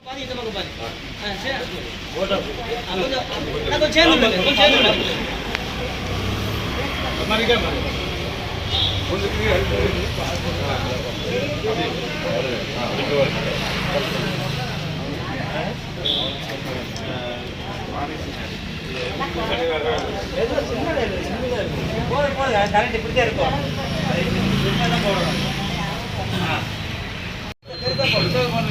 பாதி இந்த பக்கம் பாதி ஆ, சரி. ஆ, கொஞ்சம் ஆ, கொஞ்சம் சேர்ந்து விடுங்க, கொஞ்சம் சேர்ந்து விடுங்க. போதும், போதும். கரண்ட் இப்படித்தான் இருக்கும். அது இப்படி தான் போடணும்.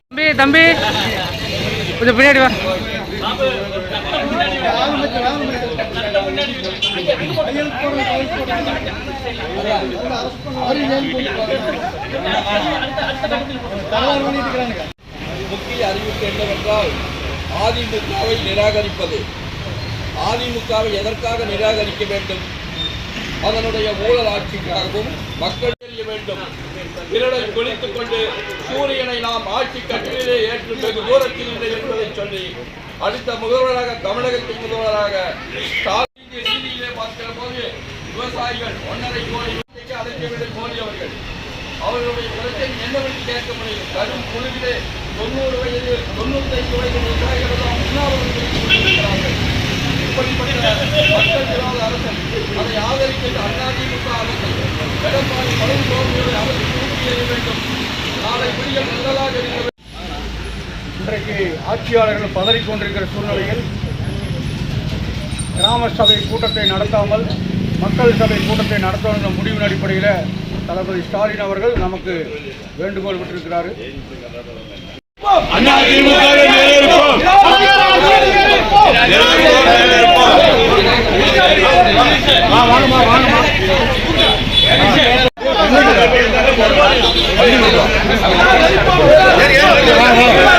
தம்பி தம்பி. கொஞ்சம் பின்னாடி வா. முக்கிய அறிவிப்பு என்னவென்றால் அதிமுகவை நிராகரிப்பது. அதிமுகவை எதற்காக நிராகரிக்க வேண்டும்? அதனுடைய ஊழல் ஆட்சிக்காகவும் மக்கள் தெரிய வேண்டும். விரலை குளித்துக் கொண்டு சூரியனை நாம் ஆட்சி கட்டிலே ஏற்று வெகு தூரத்தில் இல்லை என்பதை சொல்லி அடுத்த முதல்வராக தமிழகத்தின் முதல்வராக ரீதியிலே பார்க்கிற போது விவசாயிகள் ஒன்றரை கோடி ரூபாய்க்கு அழைக்கவில்லை மோடி அவர்கள். அவர்களுடைய பிரச்சனை என்னவென்று கேட்க முடியும்? கடும் குழுவிலே தொண்ணூறு வயது தொண்ணூத்தைந்து வயது விவசாயிகள் உண்ணாவிரதம் இப்படிப்பட்ட மக்கள் விரோத அதை ஆதரிக்கின்ற அதிமுக எடப்பாடி அரசு தூக்கி எறிய வேண்டும். நாளை விடியல் இருக்க இன்றைக்கு ஆட்சியாளர்கள் பதறிக் கொண்டிருக்கிற சூழ்நிலையில் கிராம சபை கூட்டத்தை நடத்தாமல் மக்கள் சபை கூட்டத்தை நடத்த என்ற முடிவின் அடிப்படையில் தளபதி ஸ்டாலின் அவர்கள் நமக்கு வேண்டுகோள் விட்டிருக்கிறார். ஒன்று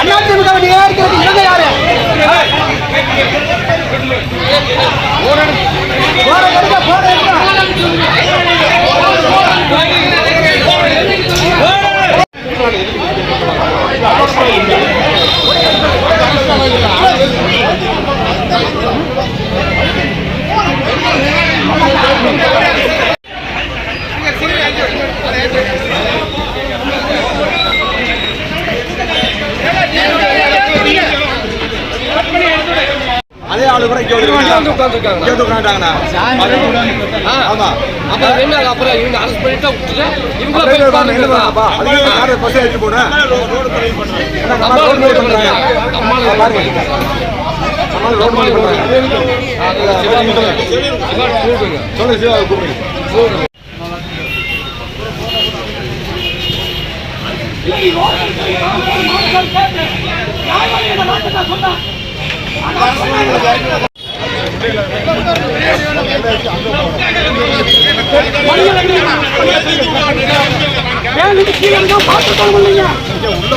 அண்ணா திமுக யாருக்கு இவங்க யாரு? போற போற ஆளு கூட இங்க வந்து உட்காந்துருக்காங்க இங்க உட்காந்துட்டாங்கண்ணா ஆமா. அப்புறம் என்ன அப்புறம் இவங்க அரசு பண்ணிட்டா விட்டுட்டு இவங்க போய் வாங்கப்பா? அதுக்கு பஸ் ஏற்றி போனேன் அண்ணா, நம்ம ரோடு போய்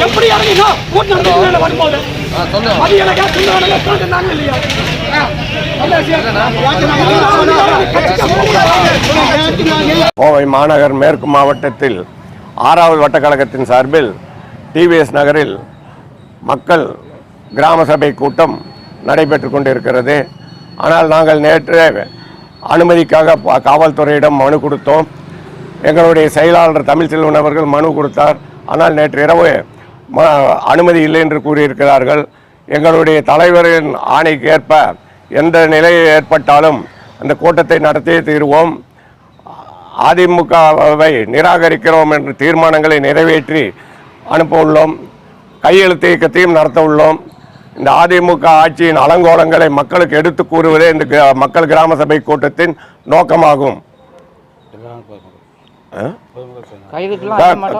எப்படி இறங்கினா நடந்து வரும்போது இல்லையா கோவை மாநகர் மேற்கு மாவட்டத்தில் ஆறாவது வட்டக்கழகத்தின் சார்பில் டிவிஎஸ் நகரில் மக்கள் கிராம சபை கூட்டம் நடைபெற்று கொண்டிருக்கிறது. ஆனால் நாங்கள் நேற்று அனுமதிக்காக பா- காவல்துறையிடம் மனு கொடுத்தோம். எங்களுடைய செயலாளர் தமிழ்ச்செல்வன் அவர்கள் மனு கொடுத்தார். ஆனால் நேற்று இரவு ம- அனுமதி இல்லை என்று கூறியிருக்கிறார்கள். எங்களுடைய தலைவரின் ஆணைக்கு ஏற்ப எந்த நிலை ஏற்பட்டாலும் அந்த கூட்டத்தை நடத்தியே தீருவோம். அதிமுகவை நிராகரிக்கிறோம் என்று தீர்மானங்களை நிறைவேற்றி அனுப்ப உள்ளோம். கையெழுத்து இயக்கத்தையும் நடத்த உள்ளோம். இந்த அதிமுக ஆட்சியின் அலங்கோலங்களை மக்களுக்கு எடுத்து கூறுவதே இந்த மக்கள் கிராம சபை கூட்டத்தின் நோக்கமாகும்.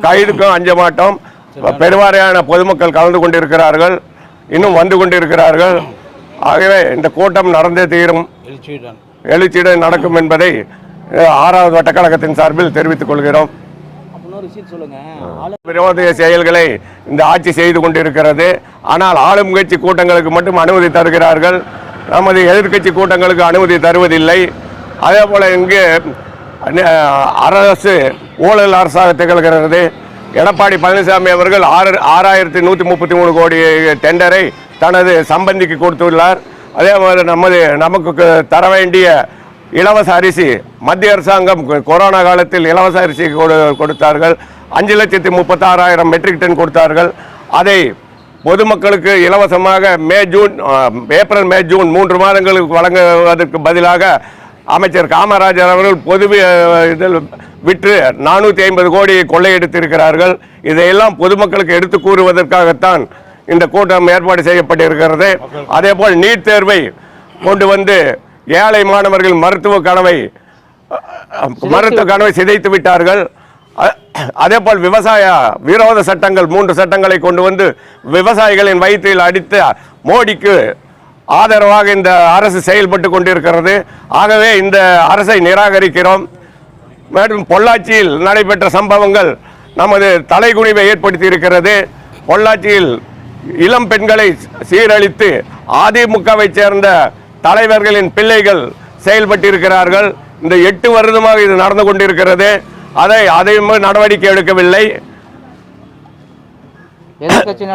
கைதுக்கும் அஞ்ச மாட்டோம். பெருவாரியான பொதுமக்கள் கலந்து கொண்டிருக்கிறார்கள். இன்னும் வந்து கொண்டிருக்கிறார்கள். ஆகவே இந்த கூட்டம் நடந்தே தீரும். எழுச்சியுடன். நடக்கும் என்பதை ஆறாவது வட்டக்கழகத்தின் சார்பில் தெரிவித்துக் கொள்கிறோம். இன்னொரு விஷயம் சொல்லுங்க. விரோத செயல்களை இந்த ஆட்சி செய்து கொண்டிருக்கிறது. ஆனால் ஆளும் கட்சி கூட்டங்களுக்கு மட்டும் அனுமதி தருகிறார்கள். நமது எதிர்க்கட்சி கூட்டங்களுக்கு அனுமதி தருவதில்லை. அதே போல இங்கு அரசு ஊழல் அரசாக திகழ்கிறது. எடப்பாடி பழனிசாமி அவர்கள் ஆறு ஆறாயிரத்தி நூற்றி முப்பத்தி மூணு கோடி டெண்டரை தனது சம்பந்திக்கு கொடுத்துள்ளார். அதே மாதிரி நமது நமக்கு தர வேண்டிய இலவச அரிசி மத்திய அரசாங்கம் கொரோனா காலத்தில் இலவச அரிசி கொடு- கொடுத்தார்கள். அஞ்சு லட்சத்தி முப்பத்தாறாயிரம் மெட்ரிக் டன் கொடுத்தார்கள். அதை பொதுமக்களுக்கு இலவசமாக May June April May June மூன்று மாதங்களுக்கு வழங்குவதற்கு பதிலாக அமைச்சர் காமராஜர் அவர்கள் பொது இதில் விற்று நானூற்றி ஐம்பது கோடி கொள்ளையடித்திருக்கிறார்கள். இதையெல்லாம் பொதுமக்களுக்கு எடுத்து கூறுவதற்காகத்தான் இந்த கூட்டம் ஏற்பாடு செய்யப்பட்டிருக்கிறது. அதேபோல் நீட் தேர்வை கொண்டு வந்து ஏழை மாணவர்கள் மருத்துவ கனவை மருத்துவ கனவை சிதைத்து விட்டார்கள். அ- அதேபோல் விவசாய விரோத சட்டங்கள் மூன்று சட்டங்களை கொண்டு வந்து விவசாயிகளின் வயிற்றில் அடித்த மோடிக்கு ஆதரவாக இந்த அரசு செயல்பட்டு கொண்டிருக்கிறது. ஆகவே இந்த அரசை நிராகரிக்கிறோம். மேலும் பொள்ளாச்சியில் நடைபெற்ற சம்பவங்கள் நமது தலைகுனிவை ஏற்படுத்தி இருக்கிறது பொள்ளாச்சியில் இளம் பெண்களை சீரழித்து அதிமுகவை சேர்ந்த தலைவர்களின் பிள்ளைகள் செயல்பட்டிருக்கிறார்கள். இந்த எட்டு வருடமாக இது நடந்து கொண்டிருக்கிறது. அதை அதையும் நடவடிக்கை எடுக்கவில்லை. எதிர்கட்சி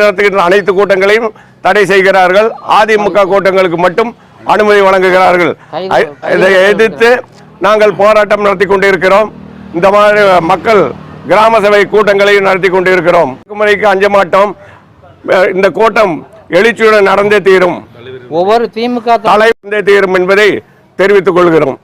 நடத்துகின்ற அனைத்து கூட்டங்களையும் தடை செய்கிறார்கள். அதிமுக கூட்டங்களுக்கு மட்டும் அனுமதி வழங்குகிறார்கள். இதை எதிர்த்து நாங்கள் போராட்டம் நடத்தி கொண்டிருக்கிறோம். இந்த மாதிரி மக்கள் கிராம சபை கூட்டங்களையும் நடத்தி கொண்டிருக்கிறோம். முறைக்கு அஞ்ச மாட்டோம் இந்த கூட்டம் எழுச்சியுடன் நடந்தே தீரும். ஒவ்வொரு திமுக தலை வந்தே தீரும் என்பதை தெரிவித்துக் கொள்கிறோம்.